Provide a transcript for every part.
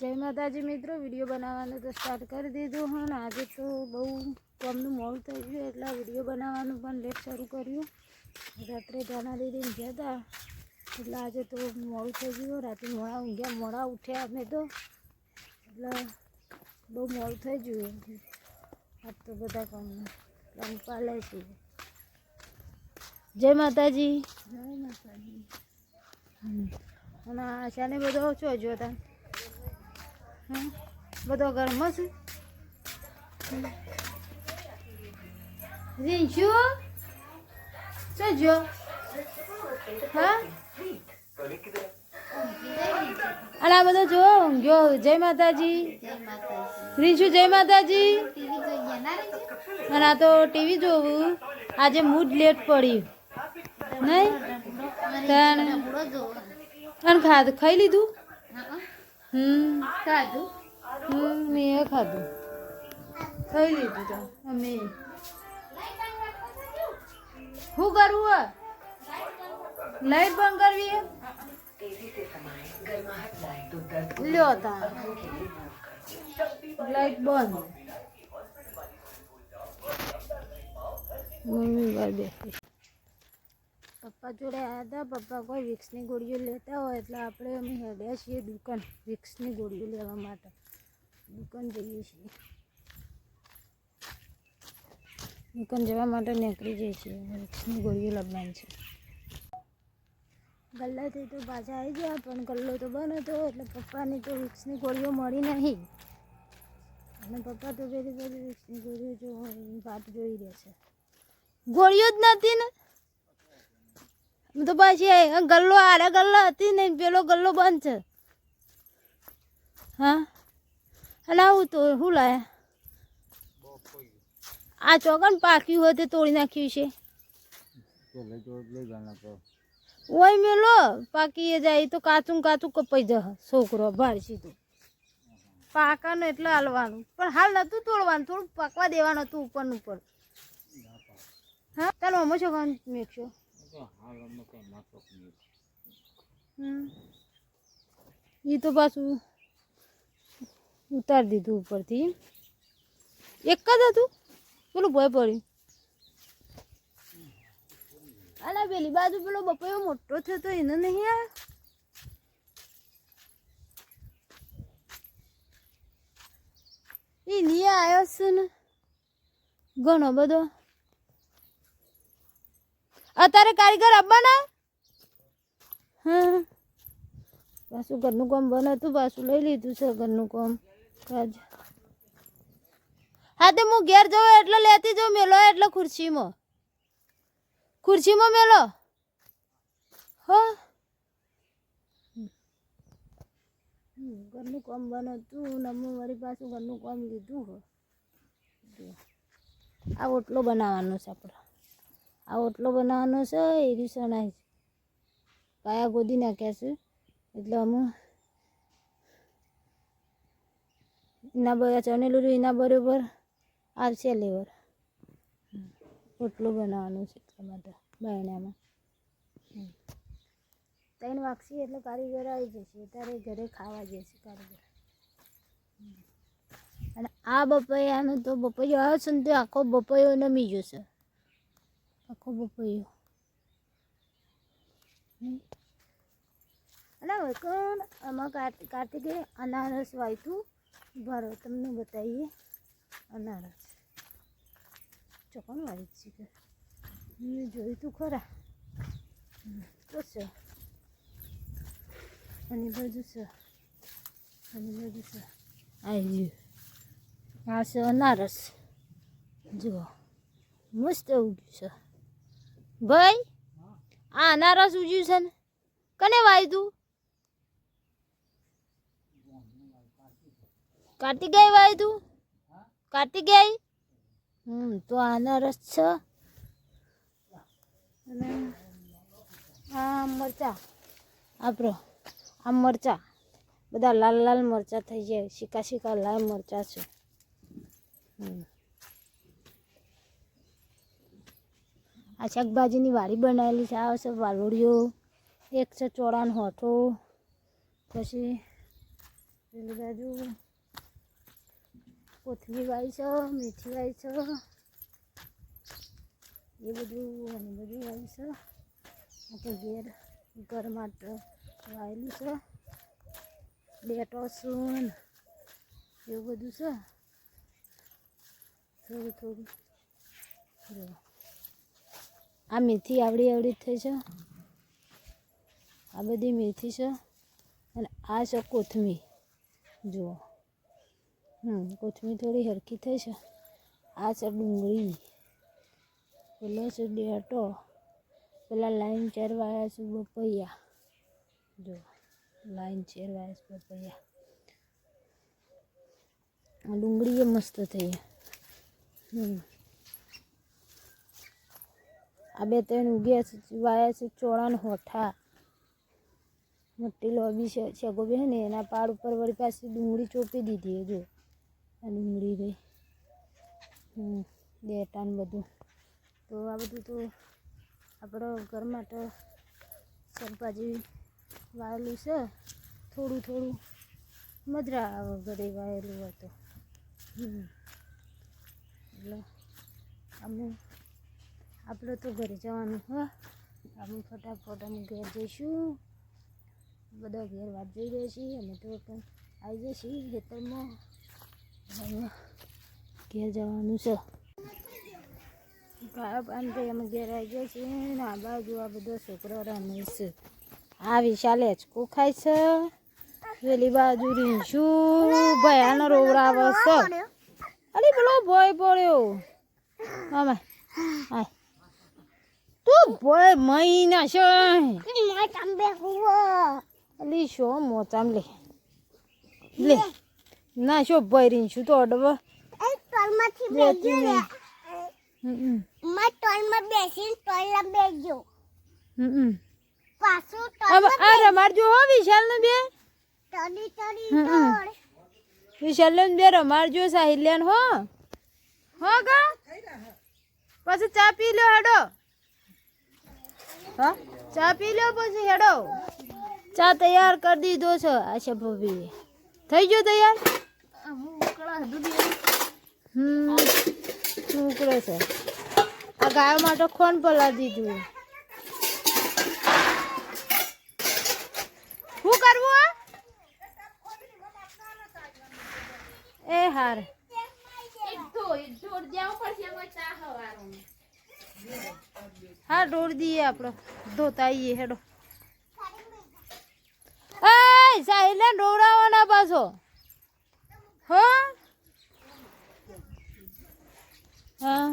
જય માતાજી મિત્રો વીડિયો બનાવવાનું તો સ્ટાર્ટ કરી દીધું હું ને આજે તો બહુ કોમનું મોડું થઈ ગયું એટલે વીડિયો બનાવવાનું પણ લેટ શરૂ કર્યું. રાત્રે જાના દીદીને ગયા હતા એટલે આજે તો મોડું થઈ ગયું રાતે મોડા ઊંઘ્યા મોડા ઉઠ્યા અમે તો એટલે બહુ મોડું થઈ ગયું આજ તો બધા કામનું કામ પાલે છે. જય માતાજી. જય માતાજી. અને આશાને શાને બધો ઓછો જોતા બધો ગરમ છે રીંશુ શું જો હા? અને આ બધો જો ઊંઘ્યો જય માતાજી. રીંશુ જય માતાજી. અને આ તો ટીવી જોવું. આજે મૂડ લેટ પડ્યું નહીં? અને ખાધું ખાઈ લીધું? હમ, ખાધું? હમ, મેં ખાધું. થઈ લીધું તો, અમે. શું કરવું હે લાઈટ બંધ કરવી હે? લ્યો તા. લાઈટ બંધ. મમ્મી બાર બેસી. પપ્પા જોડે આવ્યા હતા. પપ્પા કોઈ વિક્સની ગોળીઓ લેતા હોય એટલે આપણે અમે હેડ્યા છીએ દુકાન વિક્સની ગોળીઓ લેવા માટે. દુકાન જઈએ છીએ. દુકાન જવા માટે નીકળી જઈએ છીએ. વિક્સની ગોળીઓ લાવવાની છે. ગલ્લાથી તો પાછા આવી ગયા, પણ ગલ્લો તો બંધ હતો એટલે પપ્પાની તો વિક્સની ગોળીઓ મળી નહીં. અને પપ્પા તો પેલી બધી વિક્સની ગોળીઓ જો વાત જોઈ રહ્યા છે. ગોળીઓ જ નથી ને? તો પાછી ગલ્લો, આડા ગલ્લો હતી ને પેલો ગલ્લો બંધ છે. હા? અને આવું તો શું લાયા? આ ચોકન પાક્યું હોય તે તોડી નાખ્યું છે. ઓય મેલો, પાકી જાય તો કાચું કાચું કપાઈ જશે, છોકરો ભાડશી તો પાકાનું એટલે હાલવાનું. પણ હાલ નતું તોડવાનું થોડું પાકવા દેવાનું હતું ઉપર ઉપર. હા? ચાલો અમે છો ખાન મેકશો? એ તો પાછું ઉતારી દીધું ઉપરથી. એક જ હતું? પેલું ભય પડ્યું. અરે પેલી બાજુ પેલો બપોયો મોટો થયો તો એને નહીં આ એ નહીં આવ્યો છે ને ઘણો બધો. અત્યારે કારીગર આવવાના હા? પાછું ઘરનું કામ બને હતું પાછું લઈ લીધું છે ઘરનું કામ. કાજ હા, તે હું ઘેર જાઉં એટલે લેતી જાઉં મેલો એટલે ખુરશીમાં. ખુરશીમાં મેલો. હો. ઘરનું કામ બને હતું ને અમે વળી પાછું ઘરનું કામ લીધું હો. આ ઓટલો બનાવવાનો છે આપણે. આ ઓટલો બનાવવાનો છે એ રીસણાય છે. પાયા ગોદી નાખ્યા છે એટલે અમે એના બધા ચણેલું એના બરોબર આવશે લેવર. ઓટલો બનાવવાનું છે એટલા માટે બાયણામાં. ત્રણ વાગશે એટલે કારીગર આવી જશે અત્યારે ઘરે ખાવા જશે કારીગર અને આ બપૈયાનો તો બપૈયો આવ્યો છે ને તો આખો બપૈયો નમી જશે. આખો બપૈયો હમ. અને હવે કોણ આમાં કાર્તિક અનારસ વાવ્યું ભરો તમને બતાવીએ અનારસ ચોકન વાળી છે કે મેં જોયું તું ખરા તો છે અને બાજુ છે અને બાજુ છે આવી ગયું આ છે અનારસ જુઓ મસ્ત ઉગ્યું છે ભાઈ, આ અનારસ ઉજ્યું છે ને, કને વાવ્યું તું કાર્તિકેય વાવ્યું તું કાર્તિકેય? હમ, તો અનારસ છે. અને આ મરચા, આપણો, આ મરચા, બધા લાલ લાલ મરચા થઈ જાય, શીકા શીકા લાલ મરચા છે. હમ. આ શાકભાજીની વાડી બનાવેલી છે, આ છે વાલોડીઓ એક છે ચોળાનો હોઠો, પછી પેલી બાજુ કોથમીર વાવી છે, મેથી વાવી છે, એ બધું અને બધું વાવી છે. આપણે ઘેર ઘર માટે વાવેલું છે. ડેટો સૂન એવું બધું છે. થોડું થોડું આ મેથી આવડી આવડી થઈ છે. આ બધી મેથી છે અને આ છે કોથમીર. જુઓ. હમ, કોથમીર થોડી હરખી થઈ છે. આ છે ડુંગળી. પેલો છે ડેટો. પેલા લાઈન ચેરવાયા છે બપૈયા. જો લાઈન ચેરવાયા છે બપૈયા. ડુંગળી એ મસ્ત થઈ હમ. આ બે ત્રણ ઉગ્યા છે, વાયા છે, ચોળાને હોઠા. મોટી લોબી છે ગોબી છે ને, એના પાડ ઉપર વળી પાછી ડુંગળી ચોપી દીધી જો. આ ડુંગળી રહી. હમ ડેટા ને બધું. તો આ બધું તો આપણો ઘર માટે શાકભાજી વાવેલું છે. થોડું થોડું આવે ઘરે વાવેલું હતું એટલે અમે આપણે તો ઘરે જવાનું, હા. આપણે ફટાફટ અમે ઘેર જઈશું. બધા ઘેર વાત જોઈ રહ્યા છીએ, અમે તો પણ આવી જઈશું ખેતરમાં. હવે ઘેર જવાનું છે. ગાયો પાન ભાઈ અમે ઘેર આવી ગયા છીએ આ બાજુ આ બધો છોકરો રમે છે. આ વિશાલે હેચકું ખાય છે. પેલી બાજુ રીંછું, ભયાનો રોવડાવો છે. અરે, પેલો ભય પડ્યો. અમે આય. તું ભોય મહિના છે. અલી શો મોચામ લે. લે. ના શો ભય રીંછું તો અડવા? દેતી નહીં હમ. હમ. હવે આ રમાડજો હો વિશાલ ને બે વિશાલ ને બે રમાડજો સાહિલ્યાન હો. હો ગા. પછી ચા પી લો હેડો. હા? ચા પી લો પછી હેડો. ચા તૈયાર કરી દીધો છે આશા ભાભી. થઈ ગયો તૈયાર? હમ ઉકળે છે. આ ગાયો માટે ખોન પલા દીધું શું કરવું? એ હાર. હા ઢોળ દઈએ આપણો ધોતા આવીએ હેડો. સાહિલને ઢોળાવાના પાછો. હો? હા.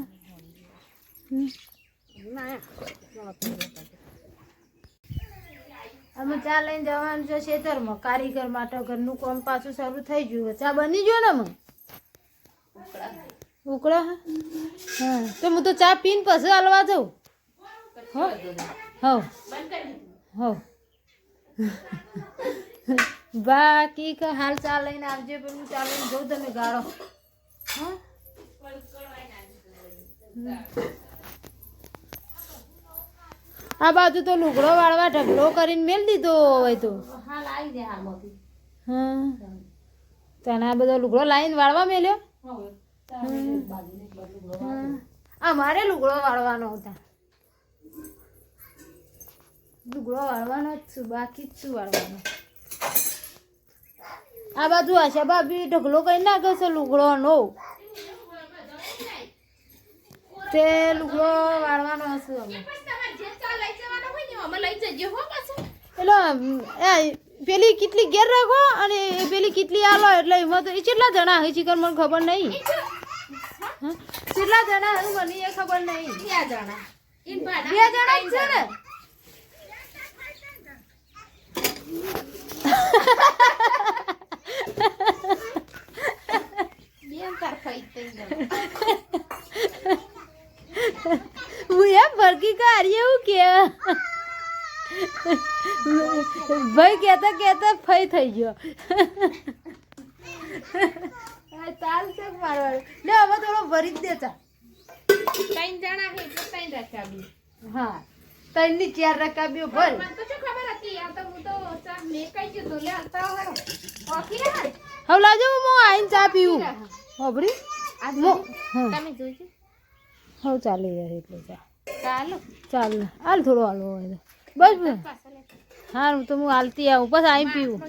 અમે ચા લઈને જવાનું છે ખેતરમાં કારીગર માટે ઘરનું કામ પાછું શરૂ થઈ ગયું ચા બની ગયો ને અમે ઉકળા હા? તો હું તો ચા પીને પછી હલવા જાઉં. હો? હો. હો. બાકી કે હાલ ચા લઈને આવજે હું ચા લઈને જવું તમે ગાળો. હા? આ બાજુ તો લુગડો વાળવા ઢગલો કરીને મેલ દીધો હોય તો. હા તને આ બધો લુગડો લાવીને વાળવા મેલ્યો. અમારે લુગડો વાળવાનો હતા. લુગડો વાળવાનો જ છું, બાકી જ શું વાળવાનો? આ બાજુ આશા ભાભી, ઢગલો કઈ નાખે છે લુગડો નો તે લુગડો વાળવાનો હશે અમે એટલે પેલી કેટલી ઘેર રાખો અને પેલી કેટલી આલો એટલે એમાં તો કેટલા જણા હે ચિકન મને ખબર નહીં? કેટલા જણા હે મને એ ખબર નહીં. બે જણા. જ છે ને? ભાઈ કેતા કેતા ફઈ થઈ ગયો. તાલ છે મારવાનું લે હવે થોડો ભરી જ દેતા ત્રણ જણા હે ત્રણ હા ત્રણની ચાર રકાબ્યો ભર. મને તો શું ખબર હતી? આ તો હું તો ચા મેં કઈ ગયું તું લે આવતા વાળો રહે હવે લાજો હું આવીને ચા પીવું. હોભરી? આ. હા. તમે જોજો. હવે ચાલી એટલે ચા. ચાલો. ચાલ હાલ થોડો હાલો તો બસ પાછા લે. તો હું હાલતી આવું. બસ આવીને પીવું.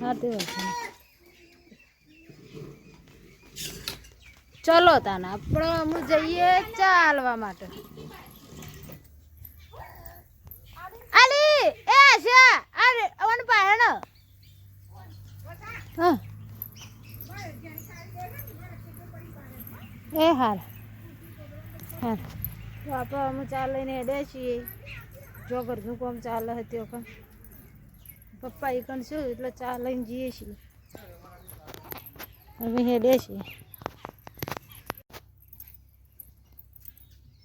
હા તે વાત ચલો તાના, આપણે અમે જઈએ ચાલવા માટે. આલી, એ આશા અરે અવન પાયણ હા. એ હાલ. હાલ તો આપણે અમે ચાલ લઈને હેડ્યા છીએ. જોગર ઘરનું કામ ચાલે હતી પણ. પપ્પા એ કણ શું, એટલે ચા લઈને જઈએ છીએ. અમે હેડે છીએ.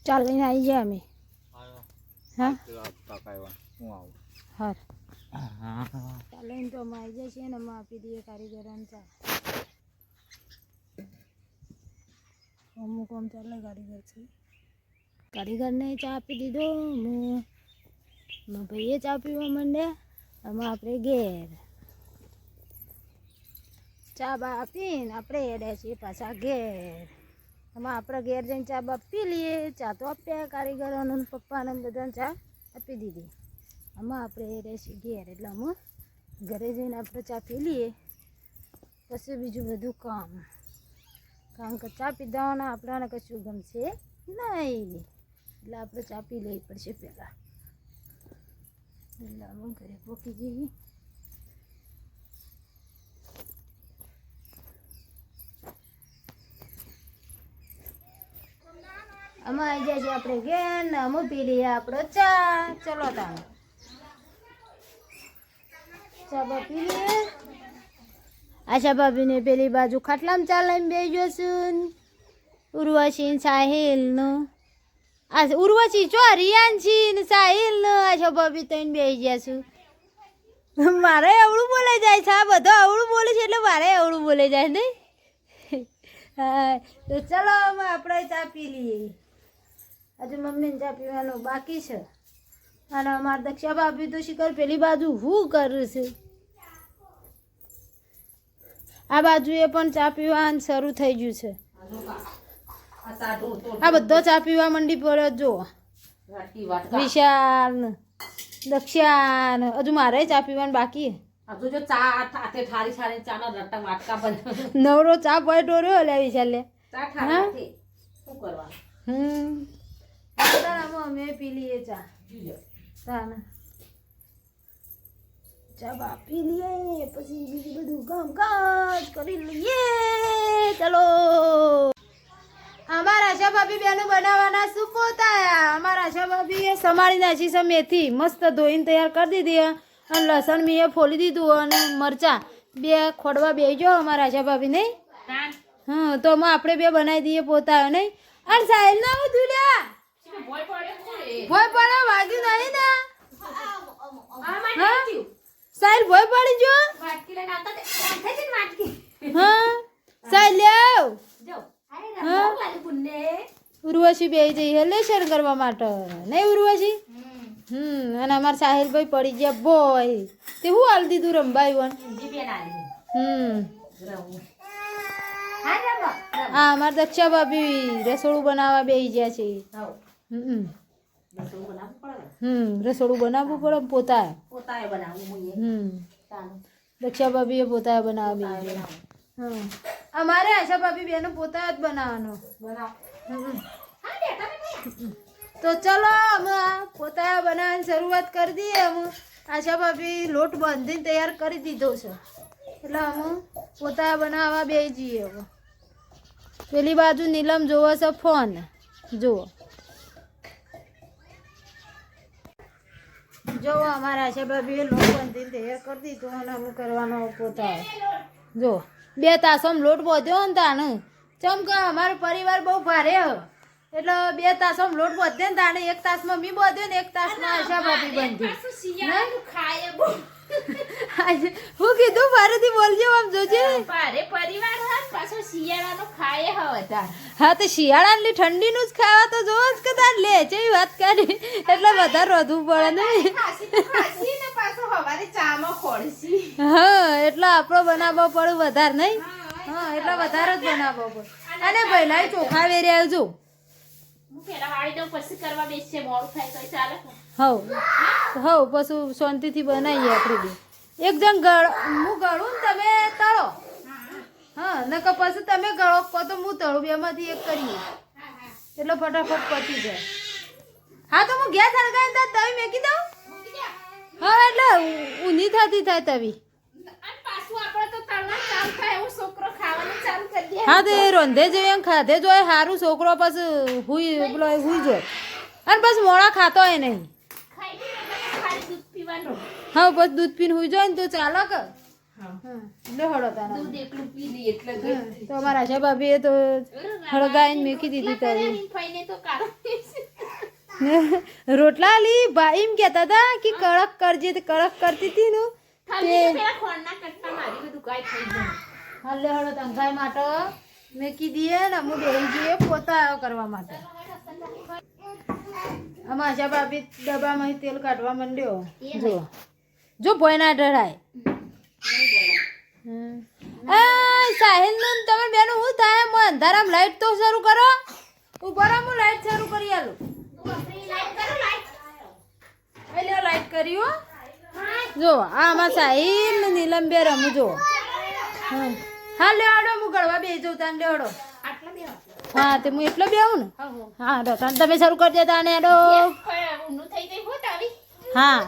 ચા લઈને આવી ગયા અમે. હા? હા તો અમે આવી જાય છીએ ને અમે આપી દઈએ કારીગરોને ચા. અમુક આમ ચાલે કારીગર છે. કારીગરને ચા આપી દીધો હું ભાઈએ ચા પીવા માંડ્યા આમાં આપણે ઘેર. ચા બા આપીને આપણે છીએ પાછા ઘેર. આમાં આપણે ઘેર જઈને ચા બા પી લઈએ. ચા તો આપ્યા કારીગરોને પપ્પાને બધાને ચા આપી દીધી. આમાં આપણે રહેશે ઘેર. એટલે અમે ઘરે જઈને આપણે ચા પી લઈએ. પછી બીજું બધું કામ. કારણ કે ચા પીધાવાના આપણાને કશું ગમશે નહીં. એટલે આપણે ચા પી લેવી પડશે પહેલાં. એટલે અમે ઘરે પોકી જઈએ અમે આવી જાય છે આપણે ઘેર ને અમે પી ચા. ચલો તાણ. ચા પેલી બાજુ ખાટલામાં ચા લઈને બેસી જશું ઉર્વશી સાહિલનો આ ઉર્વશી ચો રિયાનશી ને સાહિલ ને. આશા ભાભી તો બે જશું મારે અવળું બોલે જાય છે. આ બધો અવળું બોલે છે એટલે મારે અવળું બોલે જાય નહીં. હા, તો ચલો આપણે ચા પી લઈએ. હજુ મમ્મીને ચા પીવાનું બાકી છે. અને અમારા દક્ષા ભાભી તો શિખર પેલી બાજુ હું કરું છે? આ બાજુએ પણ ચા પીવાનું શરૂ થઈ ગયું છે. આ બધો ચા પીવા મંડી પડ્યો જો વિશાલ દક્ષાન દક્ષા હજુ મારે ચા પીવાનું બાકી. નવરો ચા પડ્યો ટોર્યો લે વિશાલ લે કરવા હમ. અમે પી લઈએ ચા. તાને. ચા બા પી લઈએ પછી બીજું બધું કામકાજ કરી લઈએ. ચલો. અમારા આશા ભાભી બેનું બનાવવાના શું પોતા? અમારા આશા ભાભીએ સમારી નાખી છે મેથી. મસ્ત ધોઈને તૈયાર કરી દીધી અને લસણ મેં ફોલી દીધું અને મરચાં. બે ખોડવા બે જો અમારા આશા ભાભી નહીં. હા. તો અમે આપણે બે બનાવી દઈએ પોતા નહીં? અને સાહેબ ના હું લ્યા શું ભોય પડે વાગ્યું નહીં ને. સાહેલ ભોય પડી જો. હા. સાહેલ લેવ. ઉર્વશી બે જઈ હેલે શેર કરવા માટે. નહીં ઉર્વશી? હમ. અને અને સાહેલ ભાઈ પડી ગયા બોય તે હું હાલ દીધું રંબાઈ વન. હમ. હા, અમારા દક્ષા ભાભી રસોડું બનાવવા બેસી ગયા છે. હમ. હમ રસોડું બનાવવું પડે પોતાએ. પોતા પોતાએ બનાવવું હમ. ચાલો. દક્ષા ભાભીએ પોતા બનાવવા બેસી ગયા હમ. અમારે આશા ભાભી બેનો પોતા જ બનાવવાનો. બનાવ. તો ચલો અમે પોતા બનાવવાની શરૂઆત કરી દઈએ. અમે આશા ભાભી લોટ બાંધીને તૈયાર કરી દીધો છે. એટલે અમે પોતા બનાવવા બે જઈએ પેલી બાજુ નીલમ જોવો છે ફોન. જુઓ. જો અમારા આશા બે લોટ બાંધીને એ કરી દીધું અને હું કરવાનો પોતા જો બે તાસોમાં લોટ બાંધ્યો ને તાને ચમ કે અમારો પરિવાર બહુ ભારે હ. એટલે બે તાસોમાં લોટ બાંધે ને તાણે એક તાસમાં મી બાંધ્યો ને એક તાસમાં આશા ભાભી બાંધી. પાછું શિયાળાનું ખાય બહુ. આજે હું કીધું ફરીથી બોલજો આમ જોજે. ભારે પરિવાર શિયાળાનો ખાય હવે તાર હા તો શિયાળાની ઠંડીનું જ ખાવા તો જોવો જ કદાચ લે. છે વાત કરી? એટલે વધારે રોધવું પડે ને. હા એટલે આપણો બનાવવો પડે વધારે નહીં? હા એટલે વધારે જ બનાવવો પડે. અને પહેલા ચોખા વેરી આવજો. હું પેલા વાળી પછી કરવા બેસશે મોડું થાય તો ચાલે. હવ. હવ પછી શાંતિથી બનાવીએ આપણે બી. એક જણ ગળ હું ગળું તમે તળો. હા નકર પછી તમે ગળો કહો તો હું તળું બેમાંથી એક કરીએ. એટલો ફટાફટ પતી જાય. હા તો હું ગેસ હળગાવીને તાર તવી મેકી દઉં? હા એટલે ઊંધી થતી થાય તવી. તો હા તો એ રોંધે જોઈએ એમ ખાધે જોઈએ સારું છોકરો પછી હુઈ પેલો હુઈ જાય. અને બસ મોડા ખાતો હોય નહીં. હા બસ દૂધ પીને હુઈ જાય ને તો ચાલો તારા તો અમારા આશા ભાભીએ તો હળગાઈને મેકી દીધી તવી ફઈને તો રોટલા લી ભાઈ એમ કહેતા હતા કે કડક કરજે તો કડક કરતી હતી નું. હાલે હળો તંગાઈ માટે મેકી દઈએ ને અમુ બેહી જઈએ પોતા કરવા માટે. આમાં આશા ભાભી ડબ્બામાં તેલ કાઢવા માંડ્યો. જો. જો ભોય ના ડરાય સાહિલનું તમે બેનું શું થાય? મને અંધારામ લાઈટ તો શરૂ કરો. ઊભા રહો હું લાઈટ શરૂ કરી આલું. એટલે લાઈટ કરી હો. જો આ આમાં સાહિલ ને નીલમ બે રમું જો. હા હા લેવાડો હું ગળવા બે જઉં તાન લેવાડો હા તે હું એટલો બે ને? હા તો હા તમે શરૂ કરી દેતા ને એડો આવી. હા.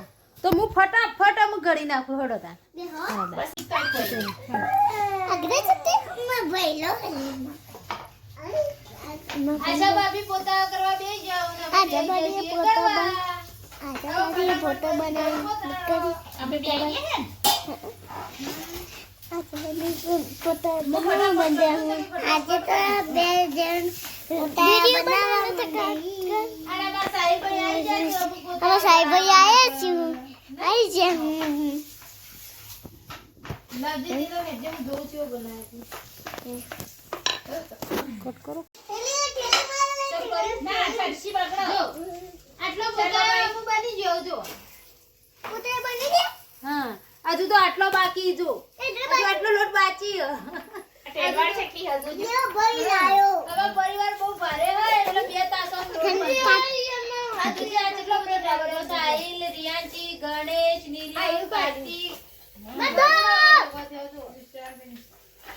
તો હું ફટાફટ અમુક ઘડી નાખું હડો તા આશા ભાભી પોતા કરવા બે જાવ ને અમે બેહી જઈએ કરવા. અમે બે આવીએ ને? આજે તો બે જણ અને સાહેબ ભાઈ આવી જાય તો અમુક પોતા અમારા સાહેબ આવ્યા છું આવી જે લાવજે દીનો હેડજે હું જોઉં છું એવું કટ કરો ના ફરસી બગડો આટલો પોતા બની ગયો જો હા હજુ તો આટલો બાકી જો આટલો લોટ બાકી પરિવાર બહુ ભારે હોય એટલે બે તાસો ગણેશ નીલી કાર્તિક.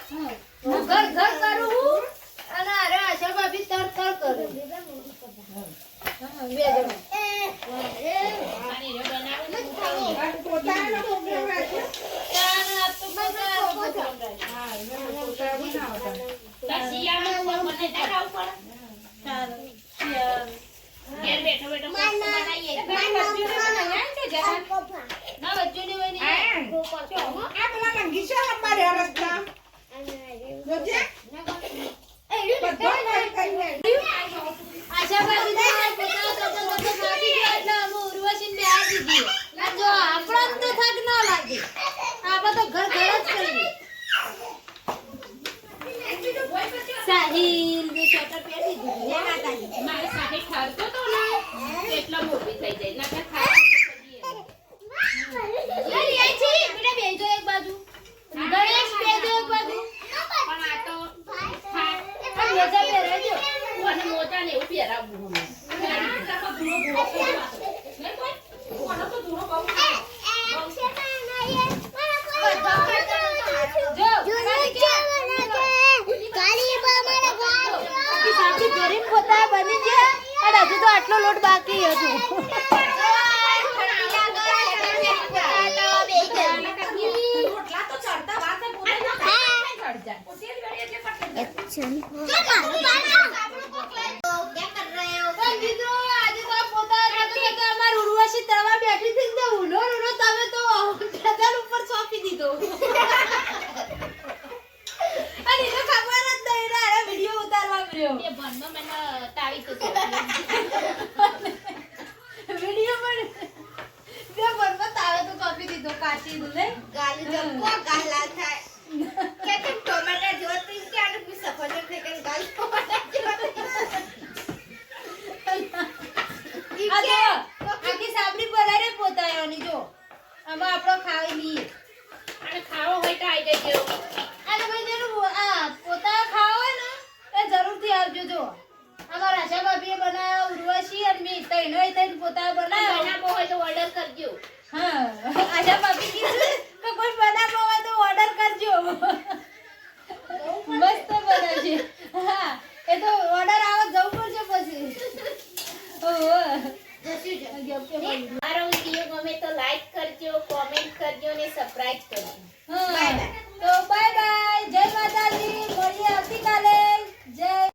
હા. ઘર ઘર કરું હું? અને અરે આશા ભાભી તર તર કરે. હા, બે જણ. અને એ. બનાવીને મૂકાવું. તો ના. ઘેર. ના તો આ કરતા ગયો એટલે અમે ઉર્વશીને બે આ દીધી. જો આપણને તો થાક ના લાગે. આપણે તો ઘર ઘર જ કરીએ. સાહિલ ને સ્વેટર પહેરી દીધું. મારે સાથે થઈ જાય ખાય લે લે છે બેટા બેજો એક બાજુ ગણેશ બેજો એક બાજુ પણ આ તો ખાય. આ મોજા પહેરાજો કોને મોજા ને એવું પહેરાવવું અમે. નહીં કોઈ? કોનો તો ધૂળો બહુ ખાય. કે સાચી ગરીબ પોતા બની ગયા અને હજુ તો આટલો લોટ બાકી હતો રોટલા તો ચડતા વાત છે, પોતે ના ખાય, ચડ જાય. પોતે જ વળી એટલે પટકન. પણ મિત્રો, આજે તો આ પોતા જતો જતો અમારી ઉર્વશી તળવા બેઠી હતી તમે તો ઉપર સોંપી દીધો અને એને ખબર જ નહીં ને આને વીડિયો ઉતારવા મળ્યો એ ભણમાં મને તાળી તો છે. વીડિયો પણ બે બરમાં તાવે તો કાપી દીધો કાચી સીધું નહીં ગાલી જપકો ગાલા થાય કે કેમ ટોમેટા જેવો તીન કે આને બી સફરજન થઈ કે ગાલ ટોમેટા જેવો આ જો આખી સાબરી પલારે પોતાયોની જો આમાં આપણો ખાવી નહીં અને ખાવો હોય તો આવી જજો. અને ભાઈ જેનું આ પોતા ખાવો હોય ને એ જરૂરથી આવજો જો. અમારા આશા ભાભીએ બનાવ્યા ઉર્વશી અને મેં ત્રણેય તૈન પોતા બનાવ્યો. બનાવો હોય તો ઓર્ડર કરજો. હા આશા ભાભી કીધું કે કોઈ બનાવો હોય તો ઓર્ડર કરજો. મસ્ત બનાવશે હા એ તો ઓર્ડર આવે જવું પડશે પછી. ઓહો. મારો ગમે તો લાઈક કરજો કોમેન્ટ કરજો ને સબસ્ક્રાઇબ કરજો. બાય તો બાય બાય જય માતાજી. મળીએ આવતીકાલે. જય